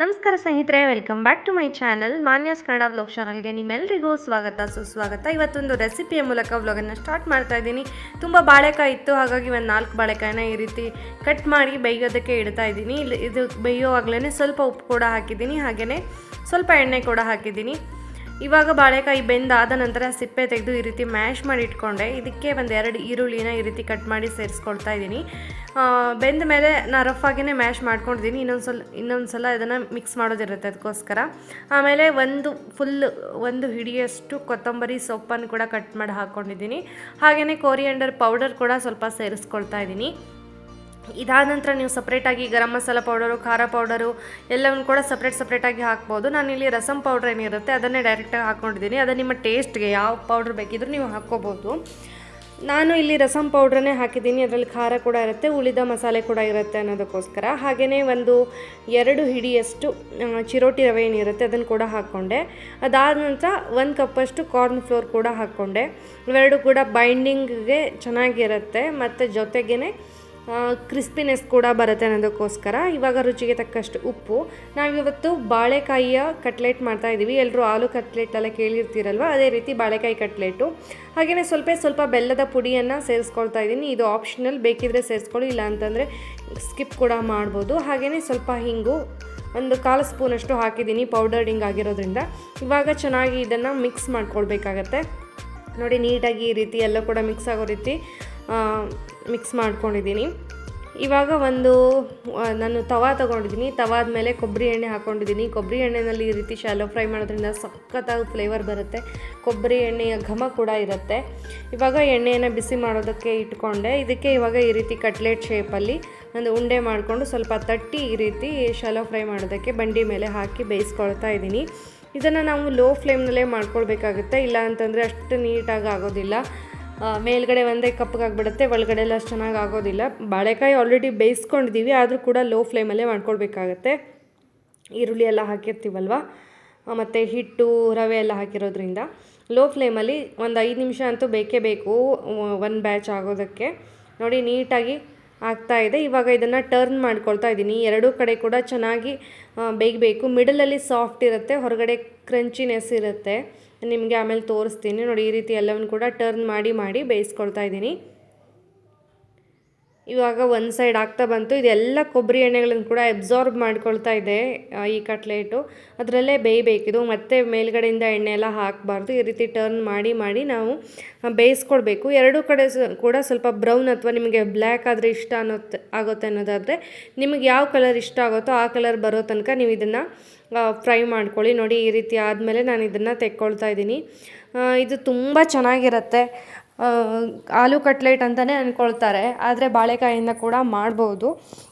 ನಮಸ್ಕಾರ ಸ್ನೇಹಿತರೆ welcome back to my channel Manyas Kannada vlog ಚಾನಲ್ಗೆ ನಿಮ್ಮೆಲ್ಲರಿಗೂ ಸ್ವಾಗತ, ಸುಸ್ವಾಗತ. ಇವತ್ತೊಂದು ರೆಸಿಪಿಯ ಮೂಲಕ ವ್ಲಾಗನ್ನು ಸ್ಟಾರ್ಟ್ ಮಾಡ್ತಾ ಇದ್ದೀನಿ. ತುಂಬ ಬಾಳೆಕಾಯಿ ಇತ್ತು, ಹಾಗಾಗಿ ಒಂದು ನಾಲ್ಕು ಬಾಳೆಕಾಯಿನ ಈ ರೀತಿ ಕಟ್ ಮಾಡಿ ಬೇಯೋದಕ್ಕೆ ಇಡ್ತಾ ಇದ್ದೀನಿ. ಇದು ಬೇಯೋವಾಗಲೇ ಸ್ವಲ್ಪ ಉಪ್ಪು ಕೂಡ ಹಾಕಿದ್ದೀನಿ ಹಾಗೆಯೇ ಸ್ವಲ್ಪ ಎಣ್ಣೆ ಕೂಡ ಹಾಕಿದ್ದೀನಿ. ಇವಾಗ ಬಾಳೆಕಾಯಿ ಬೆಂದಾದ ನಂತರ ಸಿಪ್ಪೆ ತೆಗೆದು ಈ ರೀತಿ ಮ್ಯಾಶ್ ಮಾಡಿ ಇಟ್ಕೊಂಡೆ. ಇದಕ್ಕೆ ಒಂದು ಎರಡು ಈರುಳ್ಳಿನ ಈ ರೀತಿ ಕಟ್ ಮಾಡಿ ಸೇರಿಸ್ಕೊಳ್ತಾ ಇದ್ದೀನಿ. ಬೆಂದ ಮೇಲೆ ನಾನು ರಫ್ ಆಗಿನೇ ಮ್ಯಾಶ್ ಮಾಡ್ಕೊಂಡಿದ್ದೀನಿ. ಇನ್ನೊಂದು ಸಲ ಇನ್ನೊಂದು ಸಲ ಇದನ್ನು ಮಿಕ್ಸ್ ಮಾಡೋದಿರುತ್ತೆ ಅದಕ್ಕೋಸ್ಕರ. ಆಮೇಲೆ ಒಂದು ಫುಲ್ ಒಂದು ಹಿಡಿಯಷ್ಟು ಕೊತ್ತಂಬರಿ ಸೊಪ್ಪನ್ನು ಕೂಡ ಕಟ್ ಮಾಡಿ ಹಾಕ್ಕೊಂಡಿದ್ದೀನಿ ಹಾಗೆಯೇ ಕೋರಿಯಂಡರ್ ಪೌಡರ್ ಕೂಡ ಸ್ವಲ್ಪ ಸೇರಿಸ್ಕೊಳ್ತಾ ಇದ್ದೀನಿ. ಇದಾದ ನಂತರ ನೀವು ಸಪ್ರೇಟಾಗಿ ಗರಂ ಮಸಾಲ ಪೌಡರು ಖಾರ ಪೌಡರು ಎಲ್ಲವನ್ನು ಕೂಡ ಸಪ್ರೇಟ್ ಸಪ್ರೇಟಾಗಿ ಹಾಕ್ಬೋದು. ನಾನಿಲ್ಲಿ ರಸಂ ಪೌಡ್ರ್ ಏನಿರುತ್ತೆ ಅದನ್ನೇ ಡೈರೆಕ್ಟಾಗಿ ಹಾಕ್ಕೊಂಡಿದ್ದೀನಿ ಅದು ನಿಮ್ಮ ಟೇಸ್ಟ್ಗೆ ಯಾವ ಪೌಡ್ರ್ ಬೇಕಿದ್ರೂ ನೀವು ಹಾಕ್ಕೋಬೋದು. ನಾನು ಇಲ್ಲಿ ರಸಂ ಪೌಡ್ರನ್ನೇ ಹಾಕಿದ್ದೀನಿ. ಅದರಲ್ಲಿ ಖಾರ ಕೂಡ ಇರುತ್ತೆ, ಉಳಿದ ಮಸಾಲೆ ಕೂಡ ಇರುತ್ತೆ ಅನ್ನೋದಕ್ಕೋಸ್ಕರ. ಹಾಗೆಯೇ ಒಂದು ಎರಡು ಹಿಡಿಯಷ್ಟು ಚಿರೋಟಿ ರವೆ ಏನಿರುತ್ತೆ ಅದನ್ನು ಕೂಡ ಹಾಕ್ಕೊಂಡೆ. ಅದಾದ ನಂತರ ಒಂದು ಕಪ್ಪಷ್ಟು ಕಾರ್ನ್ ಫ್ಲೋರ್ ಕೂಡ ಹಾಕ್ಕೊಂಡೆ. ಇವೆರಡು ಕೂಡ ಬೈಂಡಿಂಗ್ಗೆ ಚೆನ್ನಾಗಿರುತ್ತೆ. ಮತ್ತು ಜೊತೆಗೇ ಕ್ರಿಸ್ಪಿನೆಸ್ ಕೂಡ ಬರುತ್ತೆ ಅನ್ನೋದಕ್ಕೋಸ್ಕರ ಇವಾಗ ರುಚಿಗೆ ತಕ್ಕಷ್ಟು ಉಪ್ಪು. ನಾವಿವತ್ತು ಬಾಳೆಕಾಯಿಯ ಕಟ್ಲೆಟ್ ಮಾಡ್ತಾ ಇದ್ದೀವಿ ಎಲ್ಲರೂ ಆಲೂ ಕಟ್ಲೆಟ್ ಎಲ್ಲ ಕೇಳಿರ್ತೀರಲ್ವ? ಅದೇ ರೀತಿ ಬಾಳೆಕಾಯಿ ಕಟ್ಲೆಟು ಹಾಗೆಯೇ ಸ್ವಲ್ಪ ಸ್ವಲ್ಪ ಬೆಲ್ಲದ ಪುಡಿಯನ್ನು ಸೇರಿಸ್ಕೊಳ್ತಾ ಇದ್ದೀನಿ ಇದು ಆಪ್ಷನಲ್ ಬೇಕಿದ್ರೆ ಸೇರಿಸ್ಕೊಳ್ಳಿ ಇಲ್ಲ ಅಂತಂದರೆ ಸ್ಕಿಪ್ ಕೂಡ ಮಾಡ್ಬೋದು. ಹಾಗೆಯೇ ಸ್ವಲ್ಪ ಹಿಂಗು, ಒಂದು ಕಾಲು ಸ್ಪೂನಷ್ಟು ಹಾಕಿದ್ದೀನಿ ಪೌಡರ್ಡಿಂಗ್ ಆಗಿರೋದ್ರಿಂದ. ಇವಾಗ ಚೆನ್ನಾಗಿ ಇದನ್ನು ಮಿಕ್ಸ್ ಮಾಡ್ಕೊಳ್ಬೇಕಾಗತ್ತೆ. ನೋಡಿ, ನೀಟಾಗಿ ಈ ರೀತಿ ಎಲ್ಲ ಕೂಡ ಮಿಕ್ಸ್ ಆಗೋ ರೀತಿ ಮಿಕ್ಸ್ ಮಾಡ್ಕೊಂಡಿದ್ದೀನಿ. ಇವಾಗ ಒಂದು ನಾನು ತವಾ ತೊಗೊಂಡಿದ್ದೀನಿ. ತವಾದ ಮೇಲೆ ಕೊಬ್ಬರಿ ಎಣ್ಣೆ ಹಾಕ್ಕೊಂಡಿದ್ದೀನಿ ಕೊಬ್ಬರಿ ಎಣ್ಣೆನಲ್ಲಿ ಈ ರೀತಿ ಶಾಲೋ ಫ್ರೈ ಮಾಡೋದ್ರಿಂದ ಸಖತ್ತಾಗಿ ಫ್ಲೇವರ್ ಬರುತ್ತೆ. ಕೊಬ್ಬರಿ ಎಣ್ಣೆಯ ಘಮ ಕೂಡ ಇರುತ್ತೆ. ಇವಾಗ ಎಣ್ಣೆಯನ್ನು ಬಿಸಿ ಮಾಡೋದಕ್ಕೆ ಇಟ್ಕೊಂಡೆ. ಇದಕ್ಕೆ ಇವಾಗ ಈ ರೀತಿ ಕಟ್ಲೆಟ್ ಶೇಪಲ್ಲಿ ಒಂದು ಉಂಡೆ ಮಾಡಿಕೊಂಡು ಸ್ವಲ್ಪ ತಟ್ಟಿ ಈ ರೀತಿ ಶಾಲೋ ಫ್ರೈ ಮಾಡೋದಕ್ಕೆ ಬಂಡಿ ಮೇಲೆ ಹಾಕಿ ಬೇಯಿಸ್ಕೊಳ್ತಾ ಇದ್ದೀನಿ. ಇದನ್ನು ನಾವು ಲೋ ಫ್ಲೇಮ್ನಲ್ಲೇ ಮಾಡ್ಕೊಳ್ಬೇಕಾಗುತ್ತೆ. ಇಲ್ಲ ಅಂತಂದರೆ ಅಷ್ಟು ನೀಟಾಗಿ ಆಗೋದಿಲ್ಲ. ಮೇಲ್ಗಡೆ ಒಂದೇ ಕಪ್ಪಗಾಗ್ಬಿಡುತ್ತೆ ಒಳಗಡೆ ಎಲ್ಲ ಅಷ್ಟು ಚೆನ್ನಾಗಿ ಆಗೋದಿಲ್ಲ. ಬಾಳೆಕಾಯಿ ಆಲ್ರೆಡಿ ಬೇಯಿಸ್ಕೊಂಡಿದ್ದೀವಿ ಆದರೂ ಕೂಡ ಲೋ ಫ್ಲೇಮಲ್ಲೇ ಮಾಡ್ಕೊಳ್ಬೇಕಾಗತ್ತೆ. ಈರುಳ್ಳಿ ಎಲ್ಲ ಹಾಕಿರ್ತೀವಲ್ವ? ಮತ್ತು ಹಿಟ್ಟು, ರವೆ ಎಲ್ಲ ಹಾಕಿರೋದ್ರಿಂದ. ಲೋ ಫ್ಲೇಮಲ್ಲಿ ಒಂದು ಐದು ನಿಮಿಷ ಅಂತೂ ಬೇಕೇ ಬೇಕು ಒಂದು ಬ್ಯಾಚ್ ಆಗೋದಕ್ಕೆ. ನೋಡಿ, ನೀಟಾಗಿ ಆಗ್ತಾ ಇದೆ. ಇವಾಗ ಇದನ್ನು ಟರ್ನ್ ಮಾಡ್ಕೊಳ್ತಾ ಇದ್ದೀನಿ. ಎರಡೂ ಕಡೆ ಕೂಡ ಚೆನ್ನಾಗಿ ಬೇಯಬೇಕು ಮಿಡಲಲ್ಲಿ ಸಾಫ್ಟ್ ಇರುತ್ತೆ, ಹೊರಗಡೆ ಕ್ರಂಚಿನೆಸ್ ಇರುತ್ತೆ. ನಿಮಗೆ ಆಮೇಲೆ ತೋರಿಸ್ತೀನಿ. ನೋಡಿ, ಈ ರೀತಿ ಎಲ್ಲವನ್ನು ಕೂಡ ಟರ್ನ್ ಮಾಡಿ ಮಾಡಿ ಬೇಯಿಸ್ಕೊಳ್ತಾ ಇದ್ದೀನಿ. ಇವಾಗ ಒಂದು ಸೈಡ್ ಆಗ್ತಾ ಬಂತು. ಇದೆಲ್ಲ ಕೊಬ್ಬರಿ ಎಣ್ಣೆಗಳನ್ನು ಕೂಡ ಅಬ್ಸಾರ್ಬ್ ಮಾಡ್ಕೊಳ್ತಾ ಇದೆ ಈ ಕಟ್ಲೆಟು. ಅದರಲ್ಲೇ ಬೇಯಬೇಕಿದು. ಮತ್ತೆ ಮೇಲ್ಗಡೆಯಿಂದ ಎಣ್ಣೆ ಎಲ್ಲ ಹಾಕಬಾರ್ದು. ಈ ರೀತಿ ಟರ್ನ್ ಮಾಡಿ ಮಾಡಿ ನಾವು ಬೇಯಿಸ್ಕೊಡ್ಬೇಕು ಎರಡೂ ಕಡೆ ಕೂಡ ಸ್ವಲ್ಪ ಬ್ರೌನ್ ಅಥವಾ ನಿಮಗೆ ಬ್ಲ್ಯಾಕ್ ಆದರೆ ಇಷ್ಟ ಅನ್ನೋ ಆಗುತ್ತೆ ಅನ್ನೋದಾದರೆ, ನಿಮಗೆ ಯಾವ ಕಲರ್ ಇಷ್ಟ ಆಗುತ್ತೋ ಆ ಕಲರ್ ಬರೋ ತನಕ ನೀವು ಇದನ್ನು ಫ್ರೈ ಮಾಡ್ಕೊಳ್ಳಿ. ನೋಡಿ, ಈ ರೀತಿ ಆದಮೇಲೆ ನಾನು ಇದನ್ನು ತೆಕ್ಕೊಳ್ತಾ ಇದ್ದೀನಿ. ಇದು ತುಂಬ ಚೆನ್ನಾಗಿರುತ್ತೆ. ಆಲೂ ಕಟ್ಲೆಟ್ ಅಂತಲೇ ಅಂದ್ಕೊಳ್ತಾರೆ ಆದರೆ ಬಾಳೆಕಾಯಿಂದ ಕೂಡ ಮಾಡ್ಬೋದು.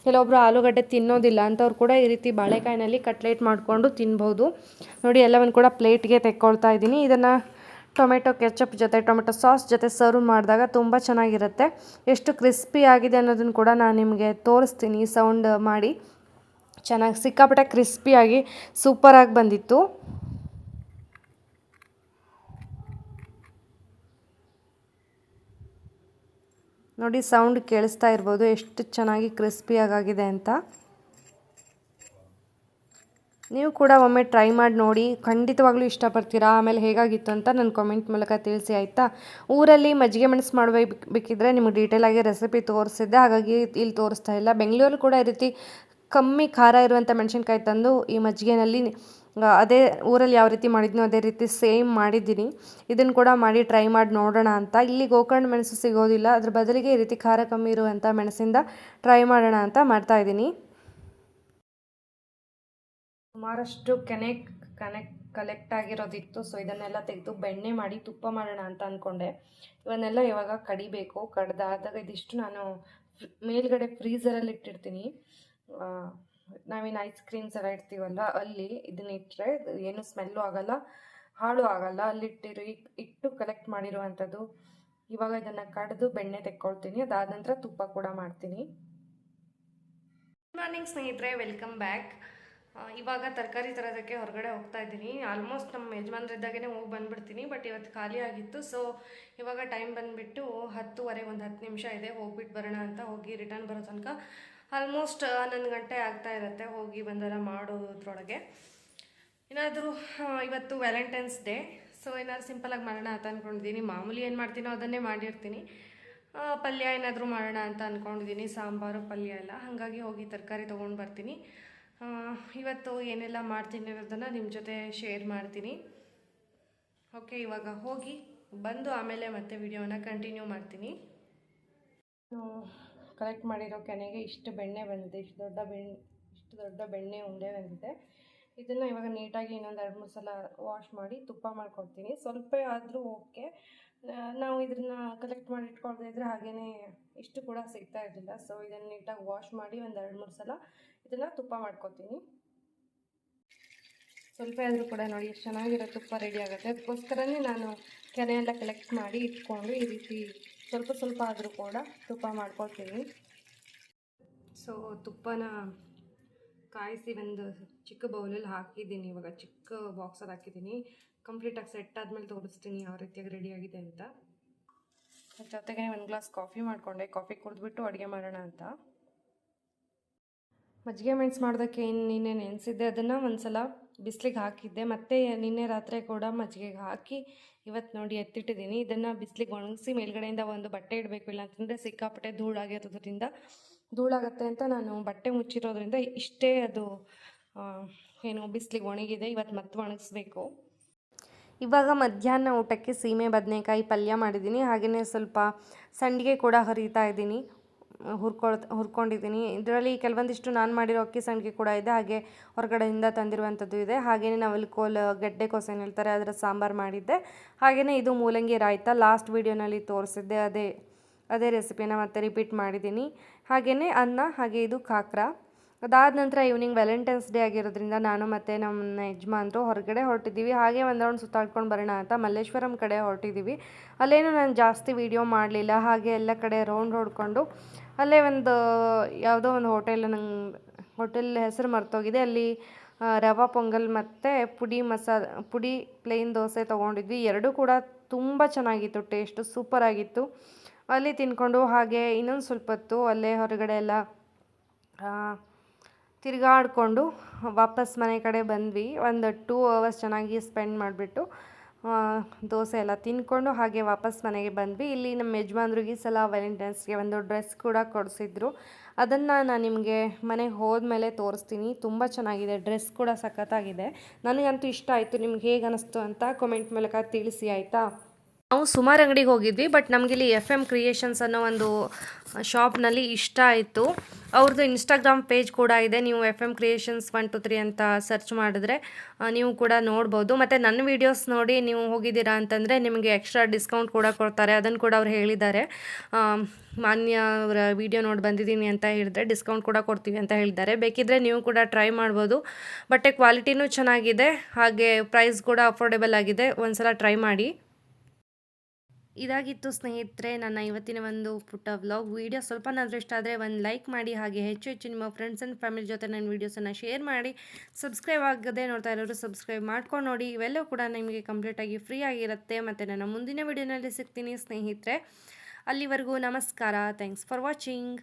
ಕೆಲವೊಬ್ಬರು ಆಲೂಗಡ್ಡೆ ತಿನ್ನೋದಿಲ್ಲ ಅಂಥವ್ರು ಕೂಡ ಈ ರೀತಿ ಬಾಳೆಕಾಯಿನಲ್ಲಿ ಕಟ್ಲೆಟ್ ಮಾಡಿಕೊಂಡು ತಿನ್ಬೋದು. ನೋಡಿ, ಎಲ್ಲವನ್ನು ಕೂಡ ಪ್ಲೇಟ್ಗೆ ತೆಕ್ಕೊಳ್ತಾ ಇದ್ದೀನಿ. ಇದನ್ನು ಟೊಮೆಟೊ ಕೆಚಪ್ ಜೊತೆ, ಟೊಮೆಟೊ ಸಾಸ್ ಜೊತೆ ಸರ್ವ್ ಮಾಡಿದಾಗ ತುಂಬ ಚೆನ್ನಾಗಿರುತ್ತೆ. ಎಷ್ಟು ಕ್ರಿಸ್ಪಿ ಆಗಿದೆ ಅನ್ನೋದನ್ನು ಕೂಡ ನಾನು ನಿಮಗೆ ತೋರಿಸ್ತೀನಿ. ಸೌಂಡ್ ಮಾಡಿ. ಚೆನ್ನಾಗಿ ಸಿಕ್ಕಾಪಟ್ಟೆ ಕ್ರಿಸ್ಪಿಯಾಗಿ ಸೂಪರಾಗಿ ಬಂದಿತ್ತು. ನೋಡಿ ಸೌಂಡ್ ಕೇಳಿಸ್ತಾ ಇರ್ಬೋದು. ಎಷ್ಟು ಚೆನ್ನಾಗಿ ಕ್ರಿಸ್ಪಿಯಾಗಿದೆ ಅಂತ. ನೀವು ಕೂಡ ಒಮ್ಮೆ ಟ್ರೈ ಮಾಡಿ ನೋಡಿ. ಖಂಡಿತವಾಗ್ಲೂ ಇಷ್ಟಪಡ್ತೀರಾ? ಆಮೇಲೆ ಹೇಗಾಗಿತ್ತು ಅಂತ ನನ್ನ ಕಾಮೆಂಟ್ ಮೂಲಕ ತಿಳಿಸಿ, ಆಯಿತಾ? ಊರಲ್ಲಿ ಮಜ್ಜಿಗೆ ಮೆಣಸು ಮಾಡಬೇಕಿದ್ರೆ ನಿಮಗೆ ಡೀಟೇಲಾಗಿ ರೆಸಿಪಿ ತೋರಿಸಿದ್ದೆ. ಹಾಗಾಗಿ ಇಲ್ಲಿ ತೋರಿಸ್ತಾ ಇಲ್ಲ. ಬೆಂಗಳೂರಲ್ಲಿ ಕೂಡ ಈ ರೀತಿ ಕಮ್ಮಿ ಖಾರ ಇರುವಂಥ ಮೆಣಸಿನ್ಕಾಯಿ ತಂದು ಈ ಮಜ್ಜಿಗೆನಲ್ಲಿ ಅದೇ ಊರಲ್ಲಿ ಯಾವ ರೀತಿ ಮಾಡಿದ್ನೋ ಅದೇ ರೀತಿ ಸೇಮ್ ಮಾಡಿದ್ದೀನಿ. ಇದನ್ನು ಕೂಡ ಮಾಡಿ ಟ್ರೈ ಮಾಡಿ ನೋಡೋಣ ಅಂತ. ಇಲ್ಲಿ ಗೋಕರ್ಣ ಮೆಣಸು ಸಿಗೋದಿಲ್ಲ. ಅದ್ರ ಬದಲಿಗೆ ಈ ರೀತಿ ಖಾರ ಕಮ್ಮಿ ಇರುವಂಥ ಮೆಣಸಿಂದ ಟ್ರೈ ಮಾಡೋಣ ಅಂತ ಮಾಡ್ತಾ ಇದ್ದೀನಿ. ಸುಮಾರಷ್ಟು ಕೆನೆಕ್ ಕನೆಕ್ಟ್ ಕಲೆಕ್ಟ್ ಆಗಿರೋದಿತ್ತು. ಸೊ ಇದನ್ನೆಲ್ಲ ತೆಗೆದು ಬೆಣ್ಣೆ ಮಾಡಿ ತುಪ್ಪ ಮಾಡೋಣ ಅಂತ ಅಂದ್ಕೊಂಡೆ ಇವನ್ನೆಲ್ಲ ಇವಾಗ ಕಡಿಬೇಕು. ಕಡ್ದಾದಾಗ ಇದಿಷ್ಟು ನಾನು ಮೇಲ್ಗಡೆ ಫ್ರೀಸರಲ್ಲಿ ಇಟ್ಟಿರ್ತೀನಿ. ನಾವೇನು ಐಸ್ ಕ್ರೀಮ್ಸ್ ಎಲ್ಲ ಇಡ್ತೀವಲ್ಲ, ಅಲ್ಲಿ ಇದನ್ನ ಇಟ್ಟರೆ ಏನು ಸ್ಮೆಲ್ಲು ಆಗಲ್ಲ, ಹಾಳು ಆಗಲ್ಲ. ಅಲ್ಲಿ ಇಟ್ಟಿರು ಇಟ್ಟು ಕಲೆಕ್ಟ್ ಮಾಡಿರುವಂಥದ್ದು. ಇವಾಗ ಇದನ್ನ ಕಡಿದು ಬೆಣ್ಣೆ ತೆಕ್ಕೊಳ್ತೀನಿ. ಅದಾದ ನಂತರ ತುಪ್ಪ ಕೂಡ ಮಾಡ್ತೀನಿ. ಗುಡ್ ಮಾರ್ನಿಂಗ್ ಸ್ನೇಹಿತರೆ. ವೆಲ್ಕಮ್ ಬ್ಯಾಕ್ ಇವಾಗ ತರಕಾರಿ ತರೋದಕ್ಕೆ ಹೊರಗಡೆ ಹೋಗ್ತಾ ಇದ್ದೀನಿ. ಆಲ್ಮೋಸ್ಟ್ ನಮ್ಮ ಯಜಮಾನ್ರಿದ್ದಾಗೇ ಹೋಗಿ ಬಂದ್ಬಿಡ್ತೀನಿ ಬಟ್ ಇವತ್ತು ಖಾಲಿ ಆಗಿತ್ತು. ಸೊ ಇವಾಗ ಟೈಮ್ ಬಂದುಬಿಟ್ಟು ಹತ್ತುವರೆ, ಒಂದು ಹತ್ತು ನಿಮಿಷ ಇದೆ. ಹೋಗ್ಬಿಟ್ಟು ಬರೋಣ ಅಂತ ಹೋಗಿ ರಿಟರ್ನ್ ಬರೋ ತನಕ. ಆಲ್ಮೋಸ್ಟ್ ಹನ್ನೊಂದು ಗಂಟೆ ಆಗ್ತಾ ಇರುತ್ತೆ ಹೋಗಿ ಬಂದೆಲ್ಲ ಮಾಡೋದ್ರೊಳಗೆ. ಏನಾದರೂ ಇವತ್ತು ವ್ಯಾಲೆಂಟೈನ್ಸ್ ಡೇ ಸೊ ಏನಾದ್ರು ಸಿಂಪಲಾಗಿ ಮಾಡೋಣ ಅಂತ ಅಂದ್ಕೊಂಡಿದ್ದೀನಿ ಮಾಮೂಲಿ ಏನು ಮಾಡ್ತೀನೋ ಅದನ್ನೇ ಮಾಡಿರ್ತೀನಿ. ಪಲ್ಯ ಏನಾದರೂ ಮಾಡೋಣ ಅಂತ ಅಂದ್ಕೊಂಡಿದ್ದೀನಿ ಸಾಂಬಾರು, ಪಲ್ಯ ಎಲ್ಲ. ಹಾಗಾಗಿ ಹೋಗಿ ತರಕಾರಿ ತೊಗೊಂಡು ಬರ್ತೀನಿ. ಇವತ್ತು ಏನೆಲ್ಲ ಮಾಡ್ತೀನಿ ಅನ್ನೋದನ್ನು ನಿಮ್ಮ ಜೊತೆ ಶೇರ್ ಮಾಡ್ತೀನಿ. ಓಕೆ ಇವಾಗ ಹೋಗಿ ಬಂದು ಆಮೇಲೆ ಮತ್ತೆ ವಿಡಿಯೋನ ಕಂಟಿನ್ಯೂ ಮಾಡ್ತೀನಿ. ಕಲೆಕ್ಟ್ ಮಾಡಿರೋ ಕೆನೆಗೆ ಇಷ್ಟು ಬೆಣ್ಣೆ ಬಂದಿದೆ ಇಷ್ಟು ದೊಡ್ಡ ಬೆಣ್ಣೆ ಇಷ್ಟು ದೊಡ್ಡ ಬೆಣ್ಣೆ ಉಂಡೆ ಬಂದಿದೆ ಇದನ್ನು ಇವಾಗ ನೀಟಾಗಿ ಇನ್ನೊಂದು ಎರಡು ಮೂರು ಸಲ ವಾಶ್ ಮಾಡಿ ತುಪ್ಪ ಮಾಡ್ಕೊಡ್ತೀನಿ. ಸ್ವಲ್ಪ ಆದರೂ ಓಕೆ ನಾವು ಇದನ್ನು ಕಲೆಕ್ಟ್ ಮಾಡಿ ಇಟ್ಕೊಳ್ತಾ ಇದ್ರೆ ಹಾಗೇ ಇಷ್ಟು ಕೂಡ ಸಿಗ್ತಾ ಇರಲಿಲ್ಲ. ಸೊ ಇದನ್ನು ನೀಟಾಗಿ ವಾಶ್ ಮಾಡಿ ಒಂದು ಎರಡು ಮೂರು ಸಲ ಇದನ್ನು ತುಪ್ಪ ಮಾಡ್ಕೊತೀನಿ ಸ್ವಲ್ಪ ಆದರೂ ಕೂಡ ನೋಡಿ ಎಷ್ಟು ಚೆನ್ನಾಗಿರೋ ತುಪ್ಪ ರೆಡಿ ಆಗುತ್ತೆ. ಅದಕ್ಕೋಸ್ಕರನೇ ನಾನು ಕೆನೆ ಎಲ್ಲ ಕಲೆಕ್ಟ್ ಮಾಡಿ ಇಟ್ಕೊಂಡು ಈ ರೀತಿ ಸ್ವಲ್ಪ ಸ್ವಲ್ಪ ಆದರೂ ಕೂಡ ತುಪ್ಪ ಮಾಡ್ಕೊಳ್ತೀನಿ. ಸೊ ತುಪ್ಪನ ಕಾಯಿಸಿ ಒಂದು ಚಿಕ್ಕ ಬೌಲಲ್ಲಿ ಹಾಕಿದ್ದೀನಿ. ಇವಾಗ ಚಿಕ್ಕ ಬಾಕ್ಸಲ್ಲಿ ಹಾಕಿದ್ದೀನಿ. ಕಂಪ್ಲೀಟಾಗಿ ಸೆಟ್ ಆದಮೇಲೆ ತೋರಿಸ್ತೀನಿ ಯಾವ ರೀತಿಯಾಗಿ ರೆಡಿಯಾಗಿದೆ ಅಂತ. ಅದ್ರ ಜೊತೆಗೆ ಒಂದು ಗ್ಲಾಸ್ ಕಾಫಿ ಮಾಡಿಕೊಂಡೆ. ಕಾಫಿ ಕುಡಿದ್ಬಿಟ್ಟು ಅಡುಗೆ ಮಾಡೋಣ ಅಂತ. ಮಜ್ಜಿಗೆ ಮೆಣಸು ಮಾಡೋದಕ್ಕೆ ಏನು ನೀನೇ ನೆನೆಸಿದ್ದೆ ಅದನ್ನು ಒಂದು ಸಲ ಬಿಸಿಲಿಗೆ ಹಾಕಿದ್ದೆ. ಮತ್ತು ನಿನ್ನೆ ರಾತ್ರಿ ಕೂಡ ಮಜ್ಜಿಗೆಗೆ ಹಾಕಿ ಇವತ್ತು ನೋಡಿ ಎತ್ತಿಟ್ಟಿದ್ದೀನಿ. ಇದನ್ನು ಬಿಸಿಲಿಗೆ ಒಣಗಿಸಿ ಮೇಲ್ಗಡೆಯಿಂದ ಒಂದು ಬಟ್ಟೆ ಇಡಬೇಕು ಇಲ್ಲ ಅಂತಂದರೆ ಸಿಕ್ಕಾಪಟ್ಟೆ ಧೂಳಾಗಿರೋದ್ರಿಂದ ಧೂಳಾಗತ್ತೆ ಅಂತ ನಾನು ಬಟ್ಟೆ ಮುಚ್ಚಿರೋದ್ರಿಂದ ಇಷ್ಟೇ ಅದು ಏನು ಬಿಸಿಲಿಗೆ ಒಣಗಿದೆ. ಇವತ್ತು ಮತ್ತೆ ಒಣಗಿಸ್ಬೇಕು. ಇವಾಗ ಮಧ್ಯಾಹ್ನ ಊಟಕ್ಕೆ ಸೀಮೆ ಬದನೆಕಾಯಿ ಪಲ್ಯ ಮಾಡಿದ್ದೀನಿ. ಹಾಗೆಯೇ ಸ್ವಲ್ಪ ಸಂಡಿಗೆ ಕೂಡ ಹರಿತಾ ಇದ್ದೀನಿ. ಹುರ್ಕೊಳ್ ಹುರ್ಕೊಂಡಿದ್ದೀನಿ. ಇದರಲ್ಲಿ ಕೆಲವೊಂದಿಷ್ಟು ನಾನು ಮಾಡಿರೋ ಅಕ್ಕಿ ಸಂಡಿಗೆ ಕೂಡ ಇದೆ. ಹಾಗೆ ಹೊರಗಡೆಯಿಂದ ತಂದಿರುವಂಥದ್ದು ಇದೆ. ಹಾಗೆಯೇ ನವಲ್ಕೋಲ್ ಗೆಡ್ಡೆ ಕೋಸು ಹೇಳ್ತಾರೆ, ಅದರ ಸಾಂಬಾರು ಮಾಡಿದ್ದೆ. ಹಾಗೆಯೇ ಇದು ಮೂಲಂಗಿ ರಾಯ್ತ ಲಾಸ್ಟ್ ವೀಡಿಯೋನಲ್ಲಿ ತೋರಿಸಿದ್ದೆ. ಅದೇ ಅದೇ ರೆಸಿಪಿನ ಮತ್ತೆ ರಿಪೀಟ್ ಮಾಡಿದ್ದೀನಿ. ಹಾಗೆಯೇ ಅನ್ನ, ಹಾಗೆ ಇದು ಕಾಕ್ರ ಅದಾದ ನಂತರ ಈವ್ನಿಂಗ್ ವ್ಯಾಲೆಂಟೈನ್ಸ್ ಡೇ ಆಗಿರೋದ್ರಿಂದ ನಾನು ಮತ್ತು ನಮ್ಮ ಯಜಮಾನ್ರು ಹೊರಗಡೆ ಹೊರಟಿದ್ದೀವಿ. ಹಾಗೆ ಒಂದು ರೌಂಡ್ ಸುತ್ತಾಡ್ಕೊಂಡು ಬರೋಣ ಅಂತ ಮಲ್ಲೇಶ್ವರಂ ಕಡೆ ಹೊರಟಿದ್ದೀವಿ. ಅಲ್ಲೇನು ನಾನು ಜಾಸ್ತಿ ವೀಡಿಯೋ ಮಾಡಲಿಲ್ಲ. ಹಾಗೆ ಎಲ್ಲ ಕಡೆ ರೌಂಡ್ ಹೊಡ್ಕೊಂಡು ಅಲ್ಲೇ ಒಂದು ಯಾವುದೋ ಒಂದು ಹೋಟೆಲ್ ನಂಗೆ ಹೋಟೆಲ್ ಹೆಸರು ಮರ್ತೋಗಿದೆ. ಅಲ್ಲಿ ರವೆ ಪೊಂಗಲ್ ಮತ್ತು ಪುಡಿ ಮಸಾಲ ಪುಡಿ ಪ್ಲೇನ್ ದೋಸೆ ತೊಗೊಂಡಿದ್ವಿ. ಎರಡೂ ಕೂಡ ತುಂಬ ಚೆನ್ನಾಗಿತ್ತು ಟೇಸ್ಟು ಸೂಪರಾಗಿತ್ತು ಅಲ್ಲಿ ತಿನ್ಕೊಂಡು ಹಾಗೆ ಇನ್ನೊಂದು ಸ್ವಲ್ಪ ಹೊತ್ತು ಅಲ್ಲೇ ಹೊರಗಡೆ ಎಲ್ಲ ತಿರುಗಾಡಿಕೊಂಡು ವಾಪಸ್ ಮನೆ ಕಡೆ ಬಂದ್ವಿ. ಒಂದು ಟೂ ಅವರ್ಸ್ ಚೆನ್ನಾಗಿ ಸ್ಪೆಂಡ್ ಮಾಡಿಬಿಟ್ಟು ದೋಸೆ ಎಲ್ಲ ತಿನ್ಕೊಂಡು ಹಾಗೆ ವಾಪಸ್ ಮನೆಗೆ ಬಂದ್ವಿ. ಇಲ್ಲಿ ನಮ್ಮ ಯಜಮಾನ್ರಿಗೆ ಈ ಸಲ ವ್ಯಾಲೆಂಟೈನ್ಸ್ಗೆ ಒಂದು ಡ್ರೆಸ್ ಕೂಡ ಕೊಡಿಸಿದ್ರು. ಅದನ್ನು ನಾನು ನಿಮಗೆ ಮನೆಗೆ ಹೋದ್ಮೇಲೆ ತೋರಿಸ್ತೀನಿ. ತುಂಬ ಚೆನ್ನಾಗಿದೆ. ಡ್ರೆಸ್ ಕೂಡ ಸಖತ್ತಾಗಿದೆ. ನನಗಂತೂ ಇಷ್ಟ ಆಯಿತು. ನಿಮ್ಗೆ ಹೇಗೆ ಅನ್ನಿಸ್ತು ಅಂತ ಕಾಮೆಂಟ್ ಮೂಲಕ ತಿಳಿಸಿ, ಆಯಿತಾ? ನಾವು ಸುಮಾರು ಅಂಗಡಿಗೆ ಹೋಗಿದ್ವಿ ಬಟ್ ನಮಗಿಲ್ಲಿ ಎಫ್ ಎಂ ಕ್ರಿಯೇಷನ್ಸ್ ಅನ್ನೋ ಒಂದು ಶಾಪ್ನಲ್ಲಿ ಇಷ್ಟ ಆಯಿತು. ಅವ್ರದ್ದು ಇನ್ಸ್ಟಾಗ್ರಾಮ್ ಪೇಜ್ ಕೂಡ ಇದೆ, ನೀವು F M creations one two three ಅಂತ ಸರ್ಚ್ ಮಾಡಿದ್ರೆ ನೀವು ಕೂಡ ನೋಡ್ಬೋದು. ಮತ್ತು ನನ್ನ ವೀಡಿಯೋಸ್ ನೋಡಿ ನೀವು ಹೋಗಿದ್ದೀರಾ ಅಂತಂದರೆ, ನಿಮಗೆ ಎಕ್ಸ್ಟ್ರಾ ಡಿಸ್ಕೌಂಟ್ ಕೂಡ ಕೊಡ್ತಾರೆ. ಅದನ್ನು ಕೂಡ ಅವ್ರು ಹೇಳಿದ್ದಾರೆ. ಮಾನ್ಯ ಅವರ ವಿಡಿಯೋ ನೋಡಿ ಬಂದಿದ್ದೀನಿ ಅಂತ ಹೇಳಿದ್ರೆ ಡಿಸ್ಕೌಂಟ್ ಕೂಡ ಕೊಡ್ತೀವಿ ಅಂತ ಹೇಳಿದ್ದಾರೆ. ಬೇಕಿದ್ದರೆ ನೀವು ಕೂಡ ಟ್ರೈ ಮಾಡ್ಬೋದು. ಬಟ್ಟೆ ಕ್ವಾಲಿಟಿನೂ ಚೆನ್ನಾಗಿದೆ, ಹಾಗೆ ಪ್ರೈಸ್ ಕೂಡ ಅಫೋರ್ಡೆಬಲ್ ಆಗಿದೆ. ಒಂದ್ಸಲ ಟ್ರೈ ಮಾಡಿ. ಇದಾಗಿತ್ತು ಸ್ನೇಹಿತರೆ, ನನ್ನ ಇವತ್ತಿನ ಒಂದು ಪುಟ್ಟ ವ್ಲಾಗ್ ವೀಡಿಯೋ ಸ್ವಲ್ಪನಾದರೂ ಇಷ್ಟ ಆದರೆ ಒಂದು ಲೈಕ್ ಮಾಡಿ, ಹಾಗೆ ಹೆಚ್ಚು ಹೆಚ್ಚು ನಿಮ್ಮ ಫ್ರೆಂಡ್ಸ್ ಆ್ಯಂಡ್ ಫ್ಯಾಮಿಲಿ ಜೊತೆ ನನ್ನ ವೀಡಿಯೋಸನ್ನು ಶೇರ್ ಮಾಡಿ. ಸಬ್ಸ್ಕ್ರೈಬ್ ಆಗದೆ ನೋಡ್ತಾ ಇರೋರು ಸಬ್ಸ್ಕ್ರೈಬ್ ಮಾಡ್ಕೊಂಡು ನೋಡಿ. ಇವೆಲ್ಲವೂ ಕೂಡ ನಿಮಗೆ ಕಂಪ್ಲೀಟಾಗಿ ಫ್ರೀ ಆಗಿರುತ್ತೆ. ಮತ್ತು ನನ್ನ ಮುಂದಿನ ವೀಡಿಯೋನಲ್ಲಿ ಸಿಗ್ತೀನಿ ಸ್ನೇಹಿತರೆ. ಅಲ್ಲಿವರೆಗೂ ನಮಸ್ಕಾರ. Thanks for watching